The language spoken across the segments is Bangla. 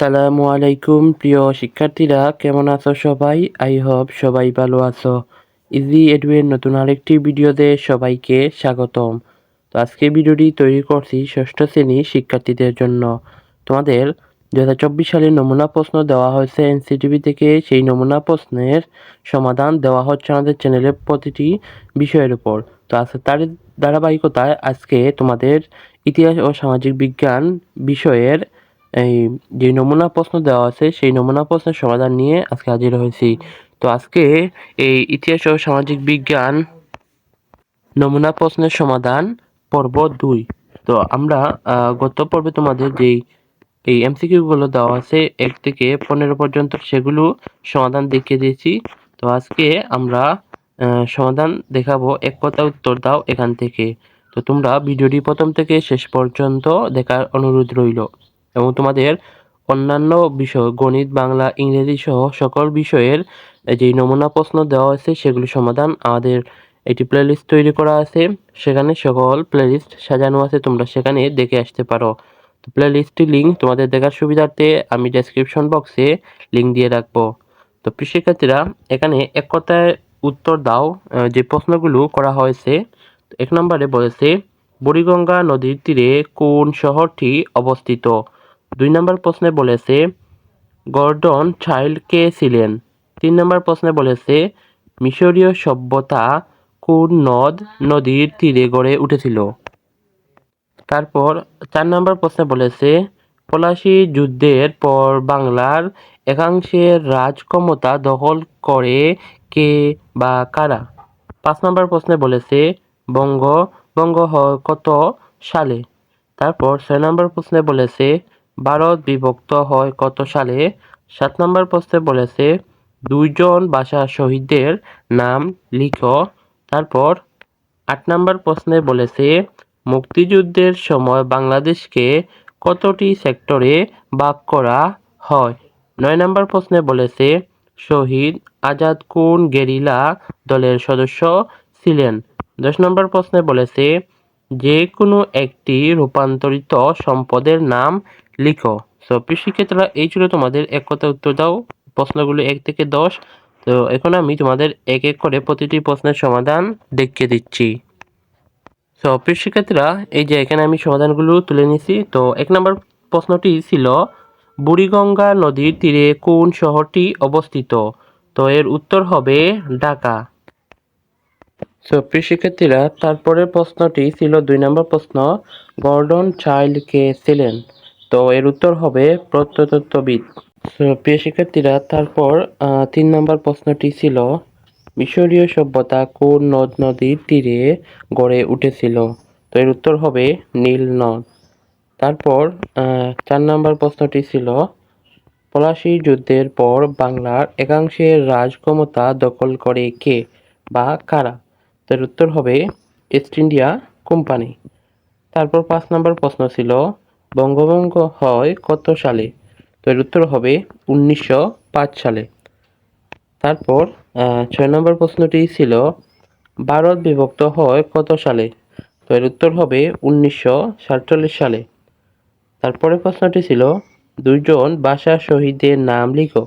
আসসালামু আলাইকুম, প্রিয় শিক্ষার্থীরা, কেমন আছো সবাই? আই হোপ সবাই ভালো আছো। ইজি এডুয়ের নতুন আরেকটি ভিডিওতে সবাইকে স্বাগতম। তো আজকে ভিডিওটি তৈরি করছি ষষ্ঠ শ্রেণির শিক্ষার্থীদের জন্য। তোমাদের দু চব্বিশ সালের নমুনা প্রশ্ন দেওয়া হয়েছে এনসিটিভি থেকে। সেই নমুনা প্রশ্নের সমাধান দেওয়া হচ্ছে আমাদের চ্যানেলের প্রতিটি বিষয়ের উপর। তো আজকে তার ধারাবাহিকতায় আজকে তোমাদের ইতিহাস ও সামাজিক বিজ্ঞান বিষয়ের এই যে নমুনা প্রশ্ন দেওয়া আছে, সেই নমুনা প্রশ্নের সমাধান নিয়ে আজকে হাজির হয়েছি। তো আজকে এই ইতিহাস ও সামাজিক বিজ্ঞান নমুনা প্রশ্নের সমাধান পর্ব দুই। তো আমরা গত পর্বে তোমাদের যেই, এই এমসিকিউ গুলো দেওয়া আছে, এক থেকে পনেরো পর্যন্ত সেগুলো সমাধান দেখিয়ে দিয়েছি। তো আজকে আমরা সমাধান দেখাবো, এক কথা উত্তর দাও এখান থেকে। তো তোমরা ভিডিওটি প্রথম থেকে শেষ পর্যন্ত দেখার অনুরোধ রইল। এবং তোমাদের অন্যান্য বিষয়, গণিত, বাংলা, ইংরেজি সহ সকল বিষয়ের যে নমুনা প্রশ্ন দেওয়া হয়েছে, সেগুলি সমাধান আমাদের একটি প্লেলিস্ট তৈরি করা আছে। সেখানে সকল প্লেলিস্ট সাজানো আছে, তোমরা সেখানে দেখে আসতে পারো। তো প্লেলিস্টটির লিঙ্ক তোমাদের দেখার সুবিধার্থে আমি ডেসক্রিপশন বক্সে লিঙ্ক দিয়ে রাখব। তো শিক্ষার্থীরা এখানে এক কথায় উত্তর দাও যে প্রশ্নগুলো করা হয়েছে। এক নম্বরে বলেছে, বুড়িগঙ্গা নদীর তীরে কোন শহরটি অবস্থিত? দুই নম্বর প্রশ্নে বলেছে, গর্ডন চাইল্ড কে ছিলেন। তিন নম্বর প্রশ্নে বলেছে, মিশরীয় সভ্যতা কোন নদ, নদীর তীরে গড়ে উঠেছিল? তারপর চার নম্বর প্রশ্নে বলেছে, পলাশী যুদ্ধের পর বাংলার একাংশের রাজক্ষমতা দখল করে কে বা কারা? পাঁচ নম্বর প্রশ্নে বলেছে, বঙ্গ বঙ্গ কত সালে। তারপর ছয় নম্বর প্রশ্নে বলেছে ভারত বিভক্ত হয় কত সালে? সাত নম্বর প্রশ্নে বলেছে, দুইজন ভাষা শহীদদের নাম লিখো। তারপর আট নম্বর প্রশ্নে বলেছে, মুক্তিযুদ্ধের সময় বাংলাদেশকে কতটি সেক্টরে ভাগ করা হয়? নয় নম্বর প্রশ্নে বলেছে, শহীদ আজাদ কোন গেরিলা দলের সদস্য ছিলেন? দশ নম্বর প্রশ্নে বলেছে, যে কোনো একটি রূপান্তরিত সম্পদের নাম লিখো। সো শিক্ষার্থীরা এই ছিল তোমাদের এক কথা উত্তর দাও। প্রশ্নগুলো এক থেকে দশ। তো এখন আমি তোমাদের এক এক করে প্রতিটি প্রশ্নের সমাধান দেখিয়ে দিচ্ছি। তো প্রিয় শিক্ষার্থীরা এই যে এখানে আমি সমাধানগুলো তুলে নিয়েছি তো এক নম্বর প্রশ্নটি ছিল, বুড়িগঙ্গা নদীর তীরে কোন শহরটি অবস্থিত? তো এর উত্তর হবে ঢাকা। তো প্রিয় শিক্ষার্থীরা তারপরের প্রশ্নটি ছিল দুই নম্বর প্রশ্ন, গর্ডন চাইল্ড কে ছিলেন? তো এর উত্তর হবে প্রত্নতত্ত্ববিদ। প্রিয় শিক্ষার্থীরা, তারপর তিন নম্বর প্রশ্নটি ছিল মিশরীয় সভ্যতা কোন নদ নদীর তীরে গড়ে উঠেছিল? তো এর উত্তর হবে নীল নদ। তারপর চার নম্বর প্রশ্নটি ছিল, পলাশী যুদ্ধের পর বাংলার একাংশের রাজক্ষমতা দখল করে কে বা কারা? তো এর উত্তর হবে ইস্ট ইন্ডিয়া কোম্পানি। তারপর পাঁচ নম্বর প্রশ্ন ছিল বঙ্গভঙ্গ হয় কত সালে? তো এর উত্তর হবে উনিশশো পাঁচ সালে। তারপর ছয় নম্বর প্রশ্নটি ছিল, ভারত বিভক্ত হয় কত সালে? তো এর উত্তর হবে উনিশশো সাতচল্লিশ সালে। তারপরে প্রশ্নটি ছিল, দুইজন ভাষা শহীদের নাম লিখো।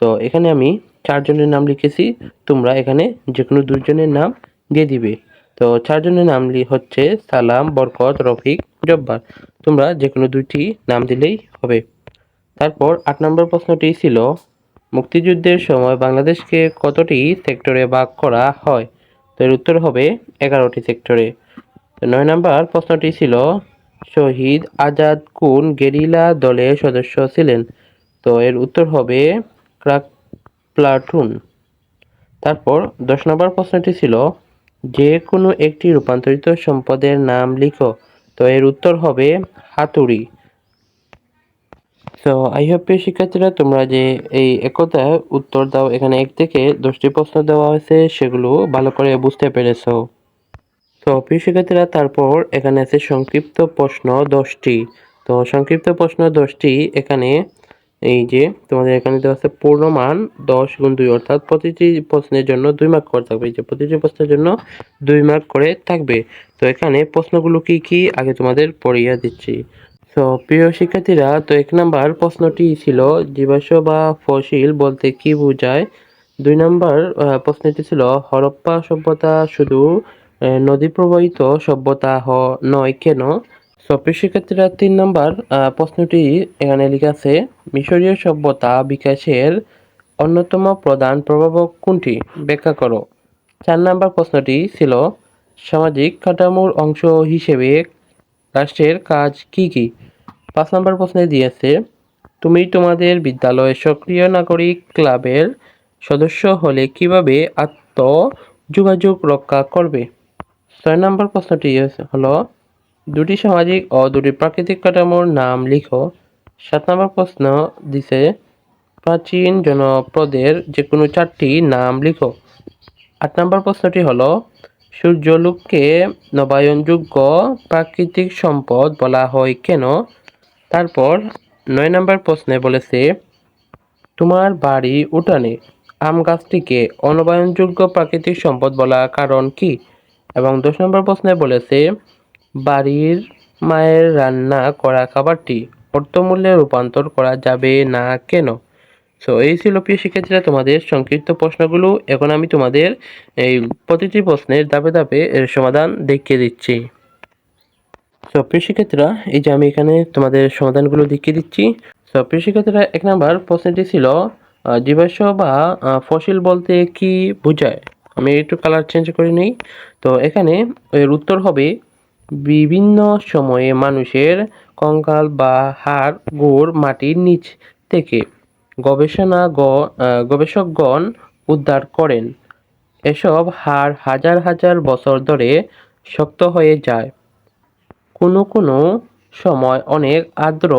তো এখানে আমি চারজনের নাম লিখেছি, তোমরা এখানে যে কোনো দুইজনের নাম দিয়ে দিবে। তো চারজনের নাম হচ্ছে সালাম, বরকত, রফিক, জব্বার। তোমরা যে কোনো দুইটি নাম দিলেই হবে। তারপর আট নম্বর প্রশ্নটি ছিল, মুক্তিযুদ্ধের সময় বাংলাদেশকে কতটি সেক্টরে ভাগ করা হয়? তো এর উত্তর হবে এগারোটি সেক্টরে। নয় নম্বর প্রশ্নটি ছিল, শহীদ আজাদ কোন গেরিলা দলের সদস্য ছিলেন? তো এর উত্তর হবে ক্রাক প্লাটুন। তারপর দশ নম্বর প্রশ্নটি ছিল যে কোনো একটি রূপান্তরিত সম্পদের নাম লিখো। তো এর উত্তর হবে হাতুড়ি। তো আই হোপ প্রিয় শিক্ষার্থীরা, তোমরা যে এই একতা উত্তর দাও, এখানে এক থেকে দশটি প্রশ্ন দেওয়া হয়েছে, সেগুলো ভালো করে বুঝতে পেরেছ। তো প্রিয় শিক্ষার্থীরা, তারপর এখানে আছে সংক্ষিপ্ত প্রশ্ন দশটি। তো, সংক্ষিপ্ত প্রশ্ন দশটি, এখানে এই যে তোমাদের এখানে দেওয়া আছে পূর্ণমান দশ গুণ দুই, অর্থাৎ প্রতিটি প্রশ্নের জন্য দুই মার্ক করে থাকবে। এই যে প্রতিটি প্রশ্নের জন্য দুই মার্ক করে থাকবে। তো এখানে প্রশ্নগুলো কি কি আগে তোমাদের পড়িয়ে দিচ্ছি। তো প্রিয় শিক্ষার্থীরা, তো এক নাম্বার প্রশ্নটি ছিল, জীবাশ্ম বা ফসিল বলতে কি বোঝায়? দুই নাম্বার প্রশ্নটি ছিল, হরপ্পা সভ্যতা শুধু নদী প্রবাহিত সভ্যতা হ নয় কেন? প্রিয় শিক্ষার্থীরা তিন নম্বর প্রশ্নটি এখানে লেখা আছে, মিশরীয় সভ্যতা বিকাশের অন্যতম প্রধান প্রভাবক কোনটি? ব্যাখ্যা করো। চার নাম্বার প্রশ্নটি ছিল, সামাজিক কাঠামোর অংশ হিসেবে রাষ্ট্রের কাজ কি কি? পাঁচ নম্বর প্রশ্নে দিয়েছে, তুমি তোমাদের বিদ্যালয়ে সক্রিয় নাগরিক ক্লাবের সদস্য হলে কীভাবে আত্ম যোগাযোগ রক্ষা করবে? ছয় নম্বর প্রশ্নটি হলো দুটি সামাজিক ও দুটি প্রাকৃতিক কাঠামোর নাম লিখো। সাত নম্বর প্রশ্ন দিছে, প্রাচীন জনপদের যে কোনো চারটি নাম লিখো। আট নম্বর প্রশ্নটি হলো, সূর্যলোককে নবায়নযোগ্য প্রাকৃতিক সম্পদ বলা হয় কেন? তারপর নয় নম্বর প্রশ্নে বলেছে, তোমার বাড়ি উঠানে আম গাছটিকে অনবায়নযোগ্য প্রাকৃতিক সম্পদ বলা কারণ কি? এবং দশ নম্বর প্রশ্নে বলেছে বাড়ির মায়ের রান্না করা খাবারটি অর্থমূল্যে রূপান্তর করা যাবে না কেন? সো এই ছিল প্রিয় শিক্ষার্থীরা তোমাদের সংক্ষিপ্ত প্রশ্নগুলো। এখন আমি তোমাদের এই প্রতিটি প্রশ্নের ধাপে ধাপে এর সমাধান দেখিয়ে দিচ্ছি। সো প্রিয় শিক্ষার্থীরা, এই যে আমি এখানে তোমাদের সমাধানগুলো দেখিয়ে দিচ্ছি। সো প্রিয় শিক্ষার্থীরা, এক নাম্বার প্রশ্নটি ছিল জীবাশ্ম বা ফসিল বলতে কি বোঝায়? আমি একটু কালার চেঞ্জ করে নিই। তো এখানে এর উত্তর হবে বিভিন্ন সময়ে মানুষের কঙ্কাল বা হাড়, গোড় মাটির নিচ থেকে গবেষণা গবেষকগণ উদ্ধার করেন। এসব হাড় হাজার হাজার বছর ধরে শক্ত হয়ে যায়। কোনো কোনো সময় অনেক আর্দ্র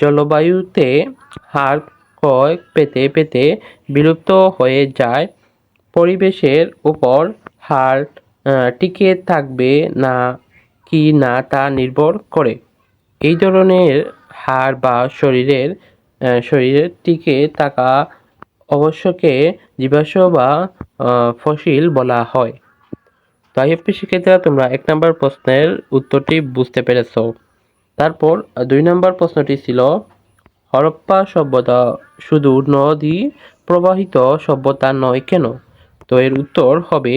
জলবায়ুতে হাড় ক্ষয় পেতে পেতে বিলুপ্ত হয়ে যায়। পরিবেশের উপর হাড় টিকে থাকবে না কি না তা নির্ভর করে। এই ধরনের হাড় বা শরীরের শরীরের টিকে থাকা অবশ্যকে জীবাশ্ম বা ফসিল বলা হয়। তো আইএফপি শিক্ষার্থীরা, তোমরা এক নম্বর প্রশ্নের উত্তরটি বুঝতে পেরেছ। তারপর দুই নম্বর প্রশ্নটি ছিল, হরপ্পা সভ্যতা শুধু নদী প্রবাহিত সভ্যতা নয় কেন? তো এর উত্তর হবে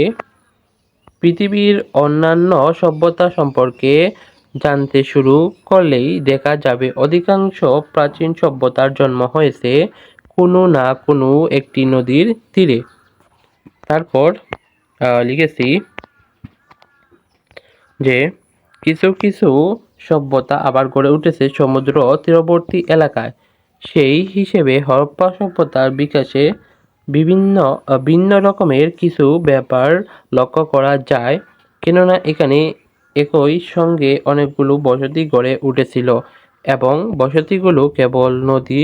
পৃথিবীর অন্যান্য সভ্যতা সম্পর্কে জানতে শুরু করলেই দেখা যাবে অধিকাংশ প্রাচীন সভ্যতার জন্ম হয়েছে কোনো না কোনো একটি নদীর তীরে। তারপর লিখেছি যে কিছু কিছু সভ্যতা আবার গড়ে উঠেছে সমুদ্র তীরবর্তী এলাকায়। সেই হিসেবে হরপ্পা সভ্যতার বিকাশে বিভিন্ন ভিন্ন রকমের কিছু ব্যাপার লক্ষ্য করা যায়। কেননা এখানে একই সঙ্গে অনেকগুলো বসতি গড়ে উঠেছিল এবং বসতিগুলো কেবল নদী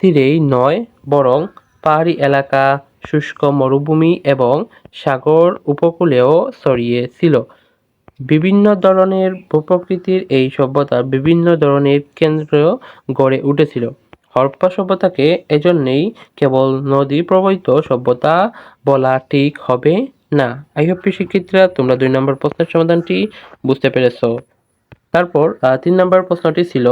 তীরেই নয়, বরং পাহাড়ি এলাকা, শুষ্ক মরুভূমি এবং সাগর উপকূলেও ছড়িয়েছিল। বিভিন্ন ধরনের ভূপ্রকৃতির এই সভ্যতা বিভিন্ন ধরনের কেন্দ্র গড়ে উঠেছিল। হরপ্পা সভ্যতাকে এজন্যই কেবল নদী প্রবাহিত সভ্যতা বলা ঠিক হবে না। আই আইহপ্পি শিক্ষিতরা তোমরা দুই নম্বর প্রশ্নের সমাধানটি বুঝতে পেরেছ। তারপর তিন নম্বর প্রশ্নটি ছিল,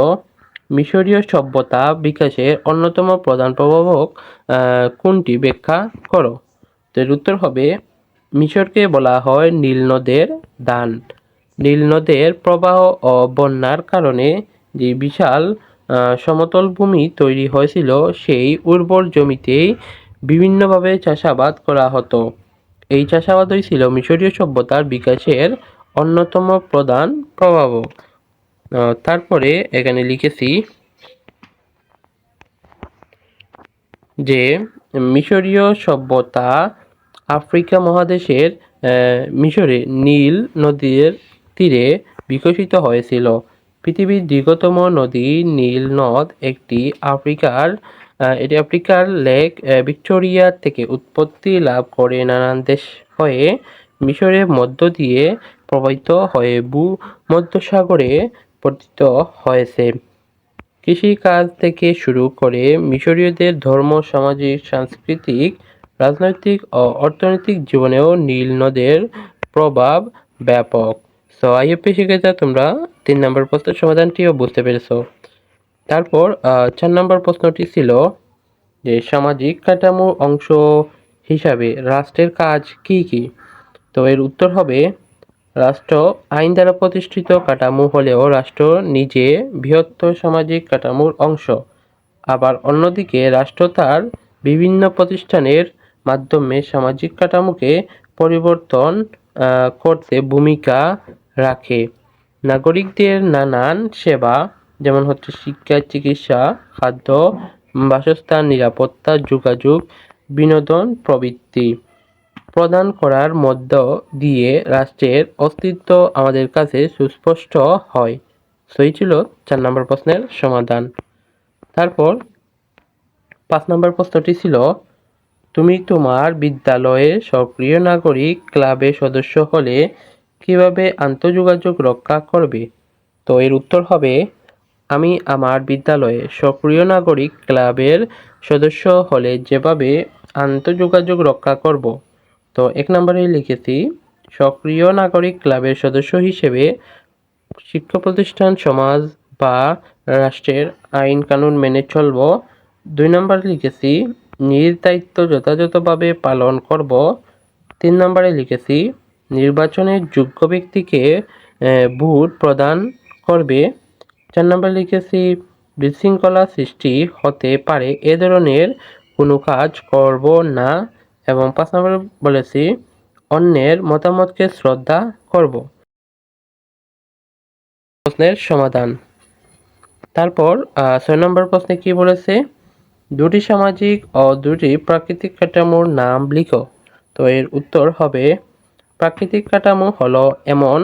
মিশরীয় সভ্যতা বিকাশের অন্যতম প্রধান প্রভাবক কোনটি ব্যাখ্যা করো? তো উত্তর হবে, মিশরকে বলা হয় নীল নদের দান। নীল নদের প্রবাহ ও বন্যার কারণে যে বিশাল সমতল ভূমি তৈরি হয়েছিল, সেই উর্বর জমিতেই বিভিন্নভাবে চাষাবাদ করা হতো। এই চাষাবাদই ছিল মিশরীয় সভ্যতার বিকাশের অন্যতম প্রধান প্রভাবক তারপরে এখানে লিখেছি যে, মিশরীয় সভ্যতা আফ্রিকা মহাদেশের মিশরে নীল নদীর তীরে বিকশিত হয়েছিল। পৃথিবীর দীর্ঘতম নদী নীল নদ একটি আফ্রিকার এটি আফ্রিকার লেক ভিক্টোরিয়া থেকে উৎপত্তি লাভ করে। নানান দেশ হয়ে মিশরের মধ্য দিয়ে প্রবাহিত হয়ে ভূমধ্যসাগরে পতিত হয়েছে। কৃষিকাজ থেকে শুরু করে মিশরীয়দের ধর্ম, সামাজিক, সাংস্কৃতিক, রাজনৈতিক ও অর্থনৈতিক জীবনেও নীল নদের প্রভাব ব্যাপক। সো আইএপি শিক্ষার্থীরা, তোমরা তিন নম্বর প্রশ্নের সমাধানটিও বুঝতে পেরেছ। তারপর চার নম্বর প্রশ্নটি ছিল যে সামাজিক কাঠামো অংশ হিসাবে রাষ্ট্রের কাজ কি কি? তো এর উত্তর হবে, রাষ্ট্র আইন দ্বারা প্রতিষ্ঠিত কাঠামো হলেও রাষ্ট্র নিজে বৃহত্তর সামাজিক কাঠামোর অংশ। আবার অন্যদিকে, রাষ্ট্র তার বিভিন্ন প্রতিষ্ঠানের মাধ্যমে সামাজিক কাঠামোকে পরিবর্তন করতে ভূমিকা রাখে। নাগরিকদের নানান সেবা, যেমন হচ্ছে শিক্ষা, চিকিৎসা, খাদ্য, বাসস্থান, নিরাপত্তা, যোগাযোগ, বিনোদন প্রভৃতি প্রদান করার মধ্য দিয়ে রাষ্ট্রের অস্তিত্ব আমাদের কাছে সুস্পষ্ট হয়। সই ছিল চার নম্বর প্রশ্নের সমাধান। তারপর পাঁচ নম্বর প্রশ্নটি ছিল, তুমি তোমার বিদ্যালয়ের সক্রিয় নাগরিক ক্লাবের সদস্য হলে কীভাবে আন্তঃযোগাযোগ রক্ষা করবে? তো এর উত্তর হবে, আমি আমার বিদ্যালয়ে সক্রিয় নাগরিক ক্লাবের সদস্য হলে যেভাবে আন্তঃযোগাযোগ রক্ষা করব। তো এক নম্বরে লিখেছি, সক্রিয় নাগরিক ক্লাবের সদস্য হিসেবে শিক্ষা প্রতিষ্ঠান, সমাজ বা রাষ্ট্রের আইন কানুন মেনে চলব। দুই নম্বর লিখেছি, নিজ দায়িত্ব যথাযথভাবে পালন করব। তিন নম্বরে লিখেছি নির্বাচনের যোগ্য ব্যক্তিকে ভোট প্রদান করবে। চার নম্বরে লিখেছি, বিশৃঙ্খলা সৃষ্টি হতে পারে, এ ধরনের কোনো কাজ করব না। এবং পাঁচ নম্বরে বলেছি, অন্যের মতামতকে শ্রদ্ধা করব। প্রশ্নের সমাধান। তারপর ছয় নম্বর প্রশ্নে কি বলেছে? দুটি সামাজিক ও দুটি প্রাকৃতিক কাঠামোর নাম লিখো। তো এর উত্তর হবে প্রাকৃতিক কাঠামো হল এমন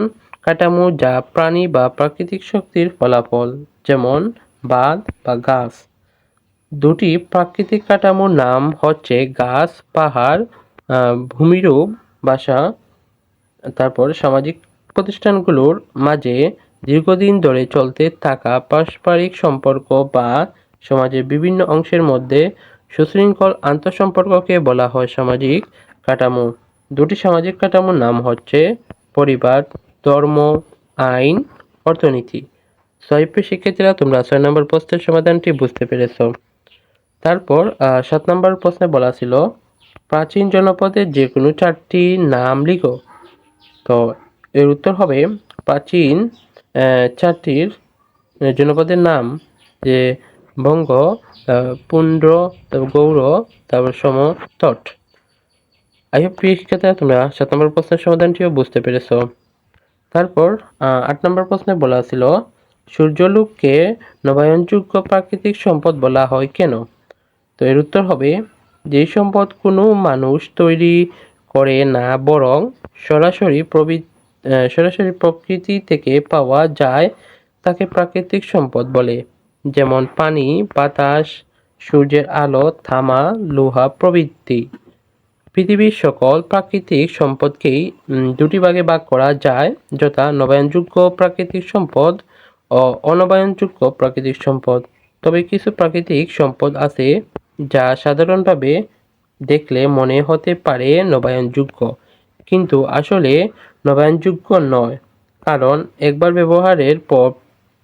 কাঠামো যা প্রাণী বা প্রাকৃতিক শক্তির ফলাফল, যেমন বাঁধ বা গাছ। দুটি প্রাকৃতিক কাঠামোর নাম হচ্ছে গাছ, পাহাড় ভূমিরূপ, বাসা। তারপর সামাজিক প্রতিষ্ঠানগুলোর মাঝে দীর্ঘদিন ধরে চলতে থাকা পারস্পরিক সম্পর্ক বা সমাজের বিভিন্ন অংশের মধ্যে সুশৃঙ্খল আন্তঃসম্পর্ককে বলা হয় সামাজিক কাঠামো। দুটি সামাজিক কাঠামোর নাম হচ্ছে পরিবার, ধর্ম, আইন, অর্থনীতি। ছয়প্রিয় শিক্ষার্থীরা, তোমরা ছয় নম্বর প্রশ্নের সমাধানটি বুঝতে পেরেছ। তারপর সাত নম্বর প্রশ্নে বলা ছিল, প্রাচীন জনপদের যে কোনো চারটি নাম লিখো। তো, এর উত্তর হবে প্রাচীন চারটির জনপদের নাম। যে বঙ্গ পুণ্ড্র গৌড়, তারপর সম, তট। আই হোপ প্রিয় তোমরা সাত নম্বর প্রশ্নের সমাধানটিও বুঝতে পেরেছ। তারপর আট নম্বর প্রশ্নে বলা ছিল, সূর্যলোককে নবায়নযোগ্য প্রাকৃতিক সম্পদ বলা হয় কেন? তো এর উত্তর হবে, যে সম্পদ কোনো মানুষ তৈরি করে না, বরং সরাসরি প্রবি সরাসরি প্রকৃতি থেকে পাওয়া যায়, তাকে প্রাকৃতিক সম্পদ বলে। যেমন পানি, বাতাস, সূর্যের আলো থামা লোহা প্রভৃতি। পৃথিবীর সকল প্রাকৃতিক সম্পদকেই দুটি ভাগে ভাগ করা যায়, যথা নবায়নযোগ্য প্রাকৃতিক সম্পদ ও অনবায়নযোগ্য প্রাকৃতিক সম্পদ। তবে কিছু প্রাকৃতিক সম্পদ আছে যা সাধারণভাবে দেখলে মনে হতে পারে নবায়নযোগ্য, কিন্তু আসলে নবায়নযোগ্য নয়, কারণ একবার ব্যবহারের পর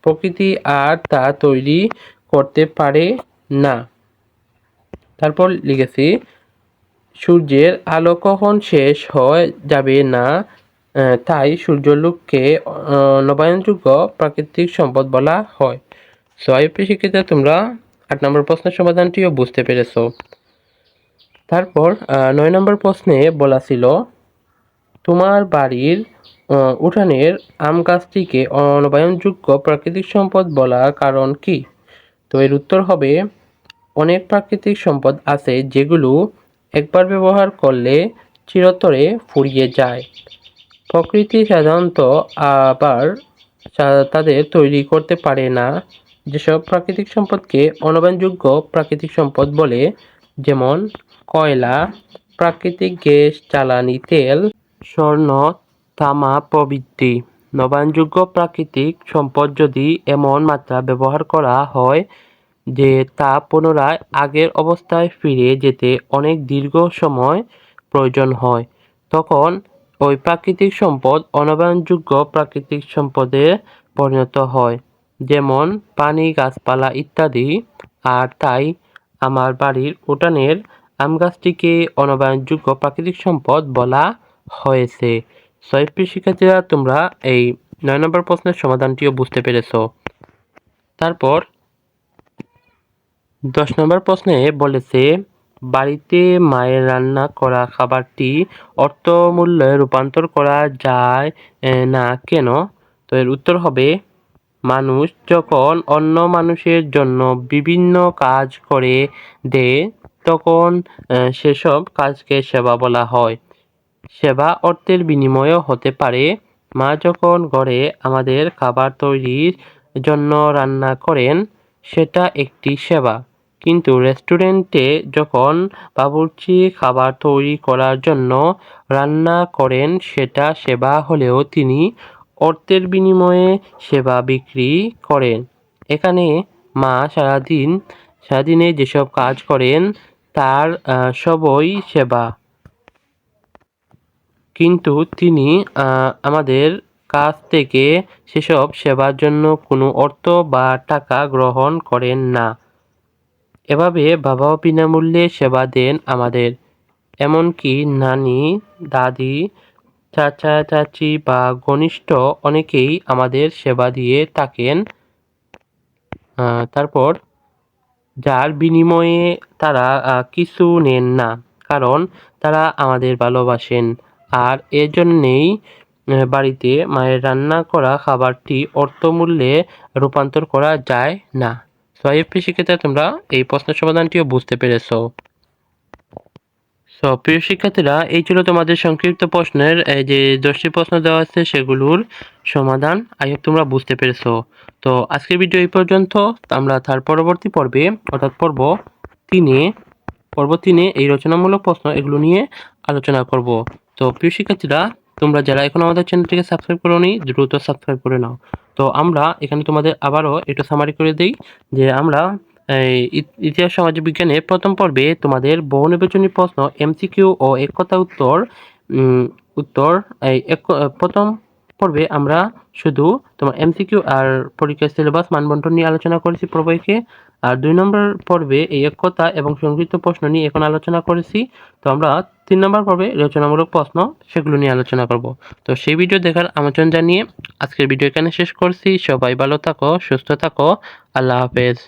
প্রকৃতি আর তা তৈরি করতে পারে না। তারপর লিখেছি সূর্যের আলো কখন শেষ হয়ে যাবে না? তাই সূর্যলোককে নবায়নযোগ্য প্রাকৃতিক সম্পদ বলা হয়। আইপি শিক্ষিত তোমরা আট নম্বর প্রশ্নের সমাধানটিও বুঝতে পেরেছ। তারপর নয় নম্বর প্রশ্নে বলা ছিল, তোমার বাড়ির উঠানের আম গাছটিকে অনবায়নযোগ্য প্রাকৃতিক সম্পদ বলার কারণ কি? তো এর উত্তর হবে, অনেক প্রাকৃতিক সম্পদ আছে যেগুলো একবার ব্যবহার করলে চিরতরে ফুরিয়ে যায়। প্রকৃতি সাধারণত আবার তাদের তৈরি করতে পারে না। যেসব প্রাকৃতিক সম্পদকে অনবায়নযোগ্য প্রাকৃতিক সম্পদ বলে, যেমন কয়লা, প্রাকৃতিক গ্যাস, জ্বালানি তেল, স্বর্ণ, তামা প্রভৃতি। নবায়নযোগ্য প্রাকৃতিক সম্পদ যদি এমন মাত্রা ব্যবহার করা হয় যে তা পুনরায় আগের অবস্থায় ফিরে যেতে অনেক দীর্ঘ সময় প্রয়োজন হয়। তখন ওই প্রাকৃতিক সম্পদ অনবায়নযোগ্য প্রাকৃতিক সম্পদে পরিণত হয়, যেমন পানি, গাছপালা ইত্যাদি। আর তাই আমার বাড়ির উঠানের আম গাছটিকে অনবায়নযোগ্য প্রাকৃতিক সম্পদ বলা হয়েছে। প্রিয় শিক্ষার্থীরা, তোমরা এই নয় নম্বর প্রশ্নের সমাধানটিও বুঝতে পেরেছ। তারপর দশ নম্বর প্রশ্নে বলেছে, বাড়িতে মায়ের রান্না করা খাবারটি অর্থমূল্যে রূপান্তর করা যায় না কেন? তো এর উত্তর হবে, মানুষ যখন অন্য মানুষের জন্য বিভিন্ন কাজ করে দেয় তখন সেসব কাজকে সেবা বলা হয়। সেবা অর্থের বিনিময়ও হতে পারে। মা যখন ঘরে আমাদের খাবার তৈরির জন্য রান্না করেন, সেটা একটি সেবা। কিন্তু রেস্টুরেন্টে যখন বাবুর্চি খাবার তৈরি করার জন্য রান্না করেন, সেটা সেবা হলেও তিনি অর্থের বিনিময়ে সেবা বিক্রি করেন। এখানে মা সারাদিন, সারাদিনে যেসব কাজ করেন, তার সবই সেবা। কিন্তু তিনি আমাদের কাছ থেকে সেসব সেবার জন্য কোনো অর্থ বা টাকা গ্রহণ করেন না। এভাবে বাবাও বিনামূল্যে সেবা দেন আমাদের। এমনকি নানি, দাদি, চাচা, চাচি বা ঘনিষ্ঠ অনেকেই আমাদের সেবা দিয়ে থাকেন। তারপর যার বিনিময়ে তারা কিছু নেন না, কারণ তারা আমাদের ভালোবাসেন। আর এজন্যেই বাড়িতে মায়ের রান্না করা খাবারটি অর্থমূল্যে রূপান্তর করা যায় না। সো প্রিয় শিক্ষার্থীরা তোমরা এই প্রশ্নের সমাধানটিও বুঝতে পেরেছ। সো প্রিয় শিক্ষার্থীরা, এই ছিল তোমাদের সংক্ষিপ্ত প্রশ্নের, এই যে দশটি প্রশ্ন দেওয়া আছে, সেগুলোর সমাধান আই হোপ তোমরা বুঝতে পেরেছ। তো, আজকের ভিডিও এই পর্যন্ত। আমরা তার পরবর্তী পর্বে, অর্থাৎ পর্ব তিনে পর্ব তিনে এই রচনামূলক প্রশ্ন এগুলো নিয়ে আলোচনা করব। তো, প্রিয় শিক্ষার্থীরা, তোমরা যারা এখন আমাদের চ্যানেলটিকে সাবস্ক্রাইব করোনি, দ্রুত সাবস্ক্রাইব করে নাও। তো আমরা এখানে তোমাদের আবারও একটু সামারি করে দিই যে আমরা ইতিহাস সমাজ বিজ্ঞানের প্রথম পর্বে তোমাদের বহু নির্বাচনী প্রশ্ন এমসিকিউ ও এক কথা উত্তর উত্তর, এই এক, প্রথম পর্বে আমরা শুধু তোমার এমসিকিউ আর পরীক্ষার সিলেবাস মানবন্টন নিয়ে আলোচনা করেছি প্রবইকে আর দুই নম্বর পর্বে এই একতা এবং সংক্ষিপ্ত প্রশ্ন নিয়ে এখন আলোচনা করেছি। তো আমরা তিন নম্বর পর্বে রচনামূলক প্রশ্ন সেগুলো নিয়ে আলোচনা করব। তো সেই ভিডিও দেখার আমন্ত্রণ জানিয়ে আজকের ভিডিও এখানে শেষ করছি। সবাই ভালো থাকো, সুস্থ থাকো। আল্লাহ হাফেজ।